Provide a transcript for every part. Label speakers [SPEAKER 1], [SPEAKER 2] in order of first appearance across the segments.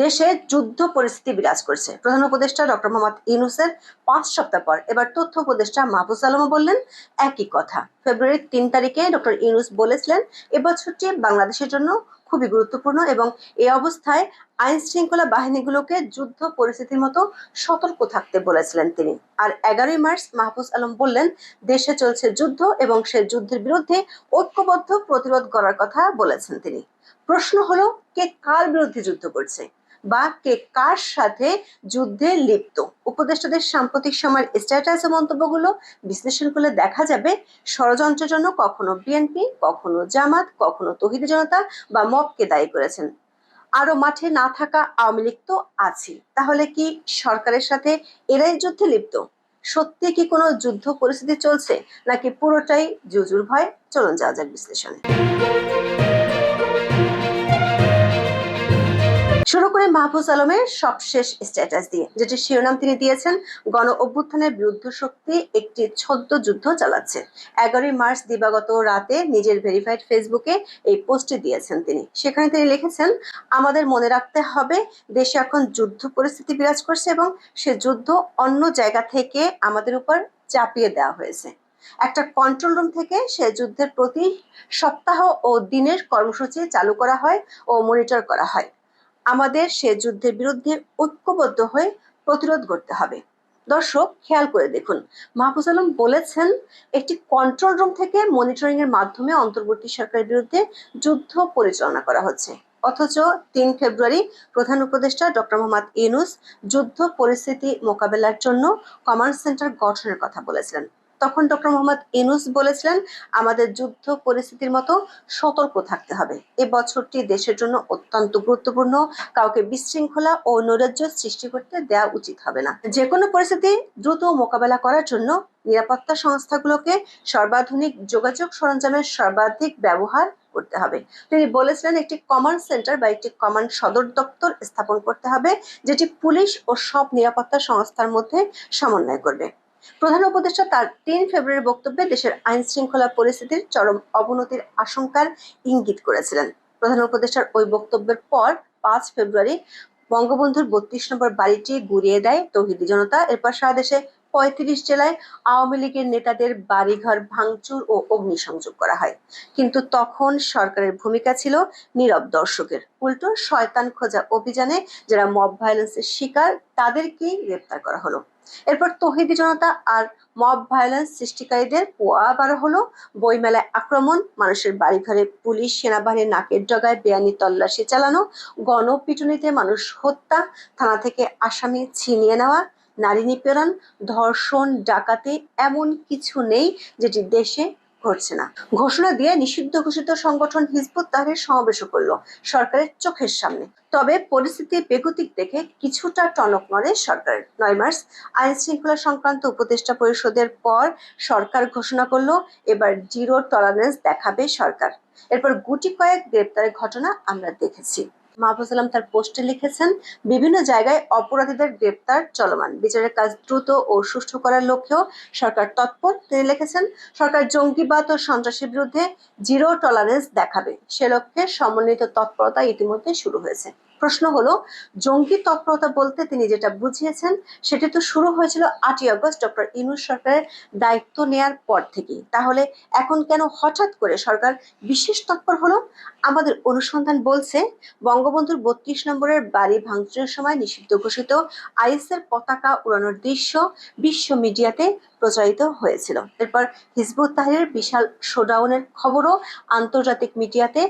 [SPEAKER 1] দেশে যুদ্ধ পরিস্থিতি বিরাজ করছে। প্রধান উপদেষ্টা ডক্টর মোহাম্মদ ইউনুসের পাঁচ সপ্তাহ পর এবার তথ্য উপদেষ্টা মাহফুজ আলম বললেন, একই কথা। ফেব্রুয়ারির তিন তারিখে ডক্টর ইউনুস বলেছিলেন, এবছরটি বাংলাদেশের জন্য খুবই গুরুত্বপূর্ণ এবং এই অবস্থায় আইন শৃঙ্খলা বাহিনীগুলোকে যুদ্ধ পরিস্থিতির মতো সতর্ক থাকতে বলেছিলেন তিনি। আর এগারোই মার্চ মাহফুজ আলম বললেন, দেশে চলছে যুদ্ধ এবং সে যুদ্ধের বিরুদ্ধে ঐক্যবদ্ধ প্রতিরোধ করার কথা বলেছেন তিনি। প্রশ্ন হলো, কে কার বিরুদ্ধে যুদ্ধ করছে? বা কে কার সাথে যুদ্ধে লিপ্ত? উপদেষ্টাদের সাম্প্রতিক সময়ের স্ট্যাটাস ও মন্তব্যগুলো বিশ্লেষণ করলে দেখা যাবে। ষড়যন্ত্রের জন্য কখনো বিএনপি কখনো জামাত, কখনো তহিদ জনতা বা মবকে দায়ী করেছেন। আরও মাঠে না থাকা আওয়ামী লীগ তো আছে তাহলে কি সরকারের সাথে এরাই যুদ্ধে লিপ্ত? সত্যি কি কোনো যুদ্ধ পরিস্থিতি চলছে, নাকি পুরোটাই জুজুর ভয়? চলুন যাওয়া যাক বিশ্লেষণে। শুরু করে মাহফুজ আলমের সবশেষ স্ট্যাটাস দিয়ে যেটি শিরোনাম তিনি দিয়েছেন, গণ অভ্যুত্থানের বিরুদ্ধ শক্তি একটি ছদ্ম যুদ্ধ চালাচ্ছে। এগারোই মার্চ দিবাগত রাতে নিজের ভেরিফাইড ফেসবুকে এই পোস্টটি দিয়েছেন তিনি। সেখানে তিনি লিখেছেন, আমাদের মনে রাখতে হবে, দেশে এখন যুদ্ধ পরিস্থিতি বিরাজ করছে এবং সে যুদ্ধ অন্য জায়গা থেকে আমাদের উপর চাপিয়ে দেওয়া হয়েছে। একটা কন্ট্রোল রুম থেকে সে যুদ্ধের প্রতি সপ্তাহ ও দিনের কর্মসূচি চালু করা হয় ও মনিটর করা হয়। আমাদের সে যুদ্ধের বিরুদ্ধে ঐক্যবদ্ধ হয়ে প্রতিরোধ করতে হবে। দর্শক, খেয়াল করে দেখুন, মাহফুজ আলম বলেছেন, একটি কন্ট্রোল রুম থেকে মনিটরিং এর মাধ্যমে অন্তর্বর্তী সরকারের বিরুদ্ধে যুদ্ধ পরিচালনা করা হচ্ছে। অথচ তিন ফেব্রুয়ারি প্রধান উপদেষ্টা ডক্টর মোহাম্মদ ইউনুস যুদ্ধ পরিস্থিতি মোকাবেলার জন্য কমান্ড সেন্টার গঠনের কথা বলেছিলেন। তখন ডক্টর মোহাম্মদ ইনুস বলেছিলেন, আমাদের যুদ্ধ পরিস্থিতির মতো সতর্ক থাকতে হবে। এ বছরটি দেশের জন্য অত্যন্ত গুরুত্বপূর্ণ। কাউকে বিশৃঙ্খলা ও নৈরাজ্য সৃষ্টি করতে দেওয়া উচিত হবে না। যে কোনো পরিস্থিতি দ্রুত মোকাবেলা করার জন্য নিরাপত্তা সংস্থাগুলোকে সর্বাধুনিক যোগাযোগ সরঞ্জামের সর্বাধিক ব্যবহার করতে হবে। তিনি বলেছিলেন, একটি কমান্ড সেন্টার বা একটি কমান্ড সদর দপ্তর স্থাপন করতে হবে, যেটি পুলিশ ও সব নিরাপত্তা সংস্থার মধ্যে সমন্বয় করবে। প্রধান উপদেষ্টা তার তিন ফেব্রুয়ারি বক্তব্যে দেশের আইন শৃঙ্খলা পরিস্থিতির চরম অবনতির আশঙ্কার ইঙ্গিত করেছিলেন। প্রধান উপদেষ্টার ওই বক্তব্যের পর পাঁচ ফেব্রুয়ারি বঙ্গবন্ধুর বত্রিশ নম্বর বাড়িটি গুড়িয়ে দেয় তৌহিদি জনতা। এরপর সারা দেশে পঁয়ত্রিশ জেলায় আওয়ামী লীগের নেতাদের বাড়িঘর ভাঙচুর ও অগ্নিসংযোগ করা হয়। কিন্তু তখন সরকারের ভূমিকা ছিল নীরব দর্শকের। উল্টো শয়তান খোঁজা অভিযানে যারা মব ভায়োলেন্সের শিকার, তাদেরকেই গ্রেপ্তার করা হলো। এরপর তহিদি জনতা আর মব ভায়োলেন্স সৃষ্টিকারীদের পোয়া বারো হলো। বইমেলায় আক্রমণ, মানুষের বাড়িঘরে পুলিশ, সেনাবাহিনীর নাকের ডগায় বেআইনি তল্লাশি চালানো, গণপিটুনিতে মানুষ হত্যা, থানা থেকে আসামি ছিনিয়ে নেওয়া নারী নিপীড়ন, ধর্ষণ, ডাকাতি এমন কিছু নেই যেটি দেশে ঘটছে না। ঘোষণা দিয়ে নিষিদ্ধ ঘোষিত সংগঠন হিজবুত তাহরির সমাবেশও করল সরকারের চোখের সামনে। তবে পরিস্থিতি বেগতিক দেখে কিছুটা টনক নড়ে সরকারের নয় মার্চ, আইন শৃঙ্খলা সংক্রান্ত উপদেষ্টা পরিষদের পর সরকার ঘোষণা করল, এবার জিরো টলারেন্স দেখাবে সরকার। এরপর গুটি কয়েক গ্রেপ্তারের ঘটনা আমরা দেখেছি। মাহফুজ তার পোস্টে লিখেছেন, বিভিন্ন জায়গায় অপরাধীদের গ্রেপ্তার চলমান। বিচারের কাজ দ্রুত ও সুষ্ঠু করার লক্ষ্যেও সরকার তৎপর। তিনি লিখেছেন, সরকার জঙ্গিবাদ ও সন্ত্রাসের বিরুদ্ধে জিরো টলারেন্স দেখাবে। সে লক্ষ্যে সমন্বিত তৎপরতা ইতিমধ্যে শুরু হয়েছে। প্রশ্ন হলো জঙ্গি তৎপরতা বলতে তিনি যেটা বুঝিয়েছেন, সেটি তো শুরু হয়েছিল আটই আগস্ট, ডক্টর ইনুস সরকারের দায়িত্ব নেয়ার পর থেকেই। তাহলে এখন কেন হঠাৎ করে সরকার বিশেষ তৎপর হলো? আমাদের অনুসন্ধান বলছে, বঙ্গবন্ধুর বত্রিশ নম্বরের বাড়ি ভাঙচুরের সময় নিষিদ্ধ ঘোষিত আইএসের পতাকা উড়ানোর দৃশ্য বিশ্ব মিডিয়াতে প্রচারিত হয়েছিল। এরপর হিজবুত তাহিরের বিশাল শোডাউনের খবরও আন্তর্জাতিক মিডিয়াতে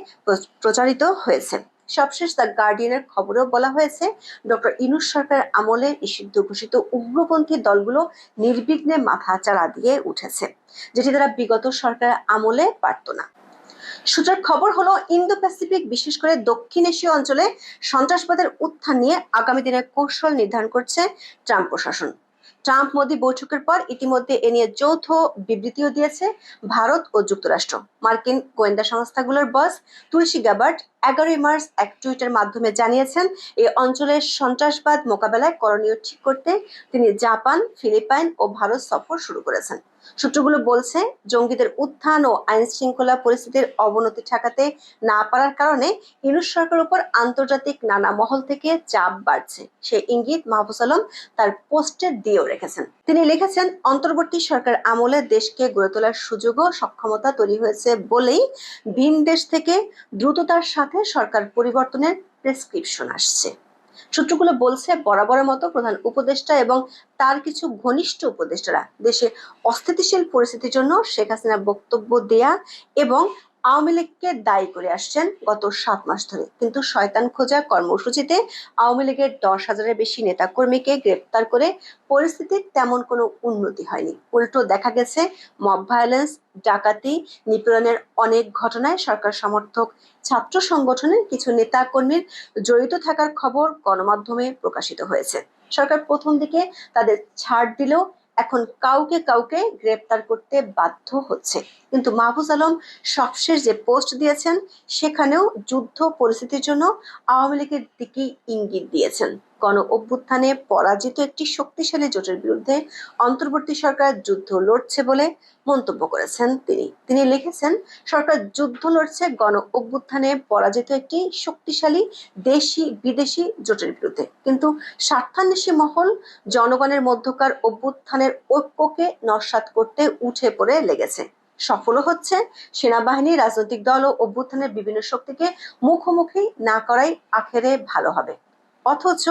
[SPEAKER 1] প্রচারিত হয়েছে। সবশেষ দ্য গার্ডিয়ানের খবরেও বলা হয়েছে, ডক্টর ইনুস সরকারের আমলে নিষিদ্ধ ঘোষিত উগ্রপন্থী দলগুলো নির্বিঘ্নে মাথা চাড়া দিয়ে উঠেছে, যেটি তারা বিগত সরকারের আমলে পারত না। সূত্রের খবর হলো ইন্দো প্যাসিফিক বিশেষ করে দক্ষিণ এশীয় অঞ্চলে সন্ত্রাসবাদের উত্থান নিয়ে আগামী দিনের কৌশল নির্ধারণ করছে ট্রাম্প প্রশাসন। ট্রাম্প মোদী বৈঠকের পর ইতিমধ্যে এ নিয়ে যৌথ বিবৃতিও দিয়েছে ভারত ও যুক্তরাষ্ট্র। মার্কিন গোয়েন্দা সংস্থাগুলোর বস তুলসী গ্যাবার্ট এগারোই মার্চ এক টুইটের মাধ্যমে জানিয়েছেন এই অঞ্চলের সন্ত্রাসবাদ মোকাবেলায় করণীয় ঠিক করতে তিনি জাপান, ফিলিপাইন ও ভারত সফর শুরু করেছেন। সূত্রগুলো বলছে, জঙ্গিদের উত্থান ও আইন শৃঙ্খলা পরিস্থিতির অবনতি ঠেকাতে না পারার কারণে ইউনুস সরকারের উপর আন্তর্জাতিক নানা মহল থেকে চাপ বাড়ছে। সে ইঙ্গিত মাহফুজ আলম তার পোস্টে দিয়েও রেখেছেন। তিনি লিখেছেন, অন্তর্বর্তী সরকার আমলে দেশকে গড়ে তোলার সুযোগ ও সক্ষমতা তৈরি হয়েছে বলেই ভিন দেশ থেকে দ্রুততার সাথে সরকার পরিবর্তনের প্রেসক্রিপশন আসছে। সূত্রগুলো বলছে, বরাবরের মতো প্রধান উপদেষ্টা এবং তার কিছু ঘনিষ্ঠ উপদেষ্টারা। দেশে অস্থিতিশীল পরিস্থিতির জন্য শেখ হাসিনার বক্তব্য দেয়া এবং আওয়ামী লীগকে দায়ী করে আসছেন গত সাত মাস ধরে। কিন্তু শয়তান খোঁজা কর্মসূচিতে আওয়ামী লীগের দশ হাজারের বেশি নেতাকর্মীকে গ্রেপ্তার করে পরিস্থিতির তেমন কোনো উন্নতি হয়নি। উল্টো দেখা গেছে, মব ভায়োলেন্স, ডাকাতি, নিপীড়নের অনেক ঘটনায় সরকার সমর্থক ছাত্র সংগঠনের কিছু নেতাকর্মীর জড়িত থাকার খবর গণমাধ্যমে প্রকাশিত হয়েছে। সরকার প্রথম দিকে তাদের ছাড় দিলেও এখন কাউকে কাউকে গ্রেপ্তার করতে বাধ্য হচ্ছে। কিন্তু মাহফুজ আলম সবশেষ যে পোস্ট দিয়েছেন, সেখানেও যুদ্ধ পরিস্থিতির জন্য আওয়ামী লীগের দিকেই ইঙ্গিত দিয়েছেন। গণ অভ্যুত্থানে পরাজিত একটি শক্তিশালী জোটের বিরুদ্ধে অন্তর্বর্তী সরকার যুদ্ধ লড়ছে বলে মন্তব্য করেছেন তিনি। তিনি লিখেছেন, সরকার যুদ্ধ লড়ছে গণ অভ্যুত্থানে পরাজিত একটি শক্তিশালী দেশি, বিদেশি জোটের বিরুদ্ধে। কিন্তু স্বার্থান্বেষী মহল জনগণের মধ্যকার অভ্যুত্থানের ঐক্যকে নস্বাত করতে উঠে পড়ে লেগেছে। সফলও হচ্ছে, সেনাবাহিনী, রাজনৈতিক দল ও অভ্যুত্থানের বিভিন্ন শক্তিকে মুখোমুখি না করাই আখেরে ভালো হবে। অথচ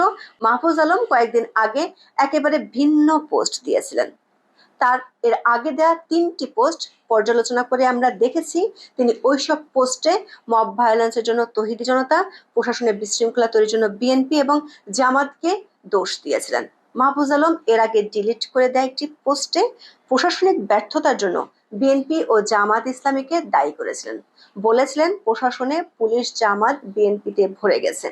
[SPEAKER 1] মাহফুজ আলম কয়েকদিন আগে একেবারে ভিন্ন পোস্ট দিয়েছিলেন। তার এর আগে দেওয়া তিনটি পোস্ট পর্যালোচনা করে আমরা দেখেছি, তিনি ওইসব পোস্টে মব ভায়োলেন্সের জন্য তহিদি জনতা, প্রশাসনের বিশৃঙ্খলা তৈরির জন্য বিএনপি এবং জামাতকে দোষ দিয়েছিলেন। মাহফুজ আলম এর আগে ডিলিট করে দেয় একটি পোস্টে প্রশাসনিক ব্যর্থতার জন্য বিএনপি ও জামাত ইসলামীকে দায়ী করেছিলেন। বলেছিলেন, প্রশাসনে পুলিশ জামাত বিএনপিতে ভরে গেছে।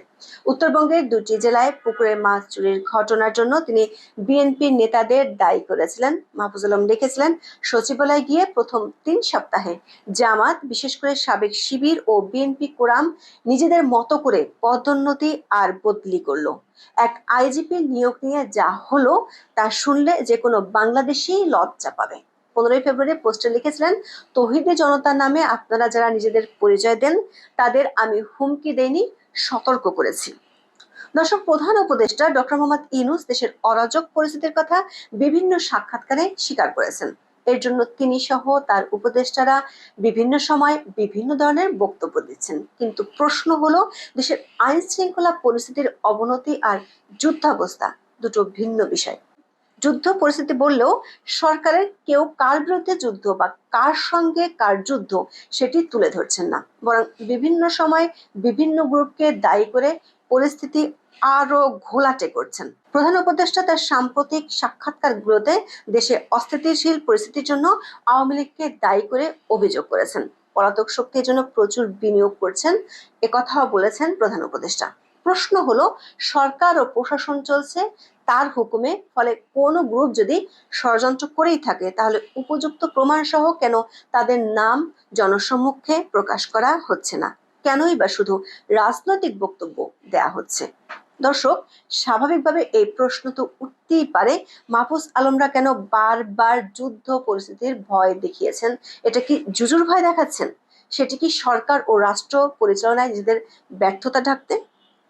[SPEAKER 1] উত্তরবঙ্গের দুটি জেলায় পুকুরের মাছ চুরির ঘটনার জন্য তিনি বিএনপির নেতাদের দায়ী করেছিলেন। মাহফুজ আলম লিখেছিলেন, সচিবালয়ে গিয়ে প্রথম তিন সপ্তাহে জামাত, বিশেষ করে সাবেক শিবির ও বিএনপি কোরাম নিজেদের মতো করে পদোন্নতি আর বদলি করল। এক আইজিপি নিয়োগ নিয়ে যা হলো, তা শুনলে যে কোনো বাংলাদেশি লজ্জা পাবে। পনেরোই ফেব্রুয়ারি পোস্টে লিখেছিলেন, তহিদে জনতার নামে আপনারা যারা নিজেদের পরিচয় দেন, তাদের আমি হুমকি দেইনি, সতর্ক করেছি। দর্শক, প্রধান উপদেষ্টা ডক্টর মোহাম্মদ ইনুস দেশের অরাজক পরিস্থিতির কথা বিভিন্ন সাক্ষাৎকারে স্বীকার করেছেন। এর জন্য তিনি সহ তার উপদেষ্টারা বিভিন্ন সময় বিভিন্ন ধরনের বক্তব্য দিচ্ছেন। কিন্তু প্রশ্ন হলো, দেশের আইন শৃঙ্খলা পরিস্থিতির অবনতি আর যুদ্ধাবস্থা দুটো ভিন্ন বিষয়। যুদ্ধ পরিস্থিতি বললেও সরকারের কেউ কার বিরুদ্ধে যুদ্ধ বা কার সঙ্গে কার যুদ্ধ সেটি তুলে ধরছেন না। বরং বিভিন্ন সময় বিভিন্ন গ্রুপকে দায়ী করে পরিস্থিতি আরও ঘোলাটে করছেন। প্রধান উপদেষ্টা তার সাম্প্রতিক সাক্ষাৎকারগুলোতে দেশে অস্থিতিশীল পরিস্থিতির জন্য আওয়ামী লীগকে দায়ী করে অভিযোগ করেছেন। পলাতক শক্তির জন্য প্রচুর বিনিয়োগ করছেন। একথাও বলেছেন প্রধান উপদেষ্টা। প্রশ্ন হলো, সরকার ও প্রশাসন চলছে তার হুকুমে, ফলে কোনো গ্রুপ যদি ষড়যন্ত্র করেই থাকে, তাহলে উপযুক্ত প্রমাণ সহ কেন তাদের নাম জনসম্মুখে প্রকাশ করা হচ্ছে না? কেনই বা শুধু রাজনৈতিক বক্তব্য দেয়া হচ্ছে? দর্শক, স্বাভাবিকভাবে এই প্রশ্ন তো উঠতেই পারে, মাহফুজ আলমরা কেন বারবার যুদ্ধ পরিস্থিতির ভয় দেখিয়েছেন? এটা কি জুজুর ভয় দেখাচ্ছেন? সেটি কি সরকার ও রাষ্ট্র পরিচালনায় নিজেদের ব্যর্থতা ঢাকতে?